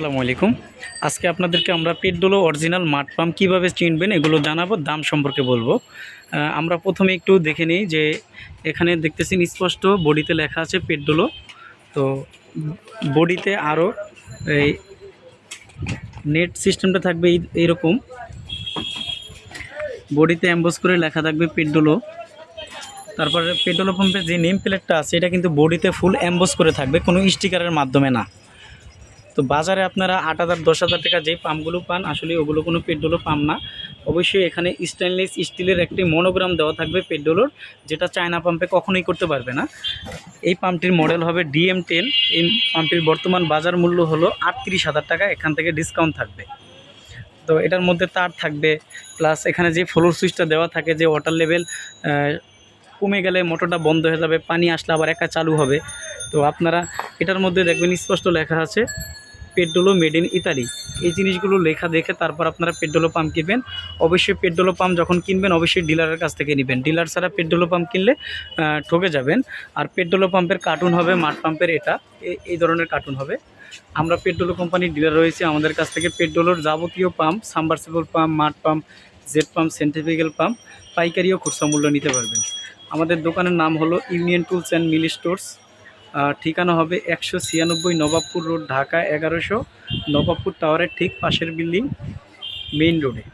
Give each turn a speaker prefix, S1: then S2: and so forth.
S1: আসসালামু আলাইকুম। আজকে আপনাদেরকে আমরা পেটডোলো অরিজিনাল মাঠ পাম্প কীভাবে চিনবেন এগুলো জানাব, দাম সম্পর্কে বলব। আমরা প্রথমে একটু দেখে নিই যে এখানে দেখতেছেন স্পষ্ট বডিতে লেখা আছে পেটডোলো তো বডিতে আরও এই নেট সিস্টেমটা থাকবে এই, এইরকম। বডিতে অ্যাম্বোস করে লেখা থাকবে পেটডোলো তারপরে পেট্রোল পাম্পের যে নেম প্লেটটা আছে, এটা কিন্তু বডিতে ফুল অ্যাম্বোস করে থাকবে, কোনো স্টিকারের মাধ্যমে না। তো বাজারে আপনারা আট হাজার, দশ হাজার টাকা যে পাম্পগুলো পান, আসলে ওগুলো কোনো পেট্রোলও পাম্প না। অবশ্যই এখানে স্টেনলেস স্টিলের একটি মনোগ্রাম দেওয়া থাকবে পেট্রোলোর, যেটা চায়না পাম্পে কখনোই করতে পারবে না। এই পাম্পটির মডেল হবে ডিএম টেন এই পাম্পটির বর্তমান বাজার মূল্য হলো আটত্রিশ হাজার টাকা, এখান থেকে ডিসকাউন্ট থাকবে। তো এটার মধ্যে তার থাকবে প্লাস এখানে যে ফ্লোর সুইচটা দেওয়া থাকে যে ওয়াটার লেভেল কমে গেলে মোটরটা বন্ধ হয়ে যাবে, পানি আসলে আবার একা চালু হবে। তো আপনারা এটার মধ্যে দেখবেন স্পষ্ট লেখা আছে পেট্রোলো মেড ইন ইতালি এই জিনিসগুলো লেখা দেখে তারপর আপনারা পেট্রোলো পাম্প কিনবেন। অবশ্যই পেট্রোলো পাম্প যখন কিনবেন, অবশ্যই ডিলারের কাছ থেকে নেবেন। ডিলার ছাড়া পেট্রোলো পাম্প কিনলে ঠকে যাবেন। আর পেট্রোলো পাম্পের কার্টুন হবে, মাঠ পাম্পের এটা। এই ধরনের কার্টুন হবে। আমরা পেট্রোলো কোম্পানির ডিলার রয়েছে, আমাদের কাছ থেকে পেট্রোলোর যাবতীয় পাম্প সাবমার্সিবল পাম্প, মাঠ pump jet pump centrifugal pump, পাইকারিও খুচরা মূল্য নিতে পারবেন। আমাদের দোকানের নাম হলো union tools and mill stores ঠিকানা হবে একশো ছিয়ানব্বই নবাবপুর রোড, ঢাকা এগারোশো, নবাবপুর টাওয়ারের ঠিক পাশের বিল্ডিং, মেইন রোডে।